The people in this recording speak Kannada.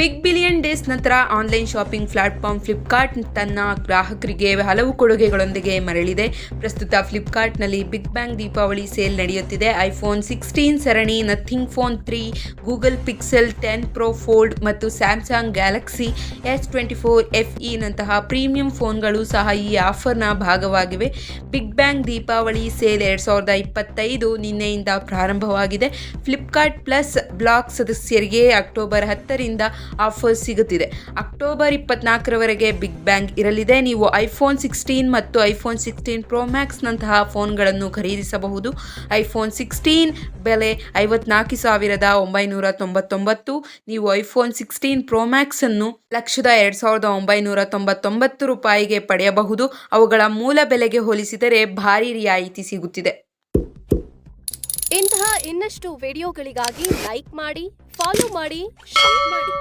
ಬಿಗ್ ಬಿಲಿಯನ್ ಡೇಸ್ ನಂತರ ಆನ್ಲೈನ್ ಶಾಪಿಂಗ್ ಪ್ಲಾಟ್ಫಾರ್ಮ್ ಫ್ಲಿಪ್ಕಾರ್ಟ್ ತನ್ನ ಗ್ರಾಹಕರಿಗೆ ಹಲವು ಕೊಡುಗೆಗಳೊಂದಿಗೆ ಮರಳಿದೆ. ಪ್ರಸ್ತುತ ಫ್ಲಿಪ್ಕಾರ್ಟ್ನಲ್ಲಿ ಬಿಗ್ ಬ್ಯಾಂಗ್ ದೀಪಾವಳಿ ಸೇಲ್ ನಡೆಯುತ್ತಿದೆ. ಐಫೋನ್ ಸಿಕ್ಸ್ಟೀನ್ ಸರಣಿ, nothing phone three, Google Pixel ten pro fold ಮತ್ತು Samsung Galaxy S twenty four F ಇನಂತಹ premium ಫೋನ್ಗಳು ಸಹ ಈ ಆಫರ್ನ ಭಾಗವಾಗಿವೆ. ಬಿಗ್ ಬ್ಯಾಂಗ್ ದೀಪಾವಳಿ ಸೇಲ್ ಎರಡು ಸಾವಿರದ ಇಪ್ಪತ್ತೈದು ನಿನ್ನೆಯಿಂದ ಪ್ರಾರಂಭವಾಗಿದೆ. ಫ್ಲಿಪ್ಕಾರ್ಟ್ ಪ್ಲಸ್ ಬ್ಲಾಕ್ ಸದಸ್ಯರಿಗೆ ಅಕ್ಟೋಬರ್ ಹತ್ತರಿಂದ ಆಫರ್ ಸಿಗುತ್ತಿದೆ. ಅಕ್ಟೋಬರ್ ಇಪ್ಪತ್ನಾಲ್ಕರವರೆಗೆ ಬಿಗ್ ಬ್ಯಾಂಗ್ ಇರಲಿದೆ. ನೀವು ಐಫೋನ್ ಸಿಕ್ಸ್ಟೀನ್ ಮತ್ತು ಐಫೋನ್ ಸಿಕ್ಸ್ಟೀನ್ ಪ್ರೋ ಮ್ಯಾಕ್ಸ್ನಂತಹ ಫೋನ್ಗಳನ್ನು ಖರೀದಿಸಬಹುದು. ಐಫೋನ್ ಸಿಕ್ಸ್ಟೀನ್ ಬೆಲೆ ಐವತ್ನಾಲ್ಕು ಸಾವಿರದ ಒಂಬೈನೂರ ತೊಂಬತ್ತೊಂಬತ್ತು. ನೀವು ಐಫೋನ್ ಸಿಕ್ಸ್ಟೀನ್ ಪ್ರೋ ಮ್ಯಾಕ್ಸನ್ನು ಲಕ್ಷದ ಎರಡು ಸಾವಿರದ ಒಂಬೈನೂರ ತೊಂಬತ್ತೊಂಬತ್ತು ರೂಪಾಯಿಗೆ ಪಡೆಯಬಹುದು. ಅವುಗಳ ಮೂಲ ಬೆಲೆಗೆ ಹೋಲಿಸಿದರೆ ಭಾರಿ ರಿಯಾಯಿತಿ ಸಿಗುತ್ತಿದೆ. ಇಂತಹ ಇನ್ನಷ್ಟು ವಿಡಿಯೋಗಳಿಗಾಗಿ ಲೈಕ್ ಮಾಡಿ ಫಾಲೋ ಮಾಡಿ ಶೇರ್ ಮಾಡಿ.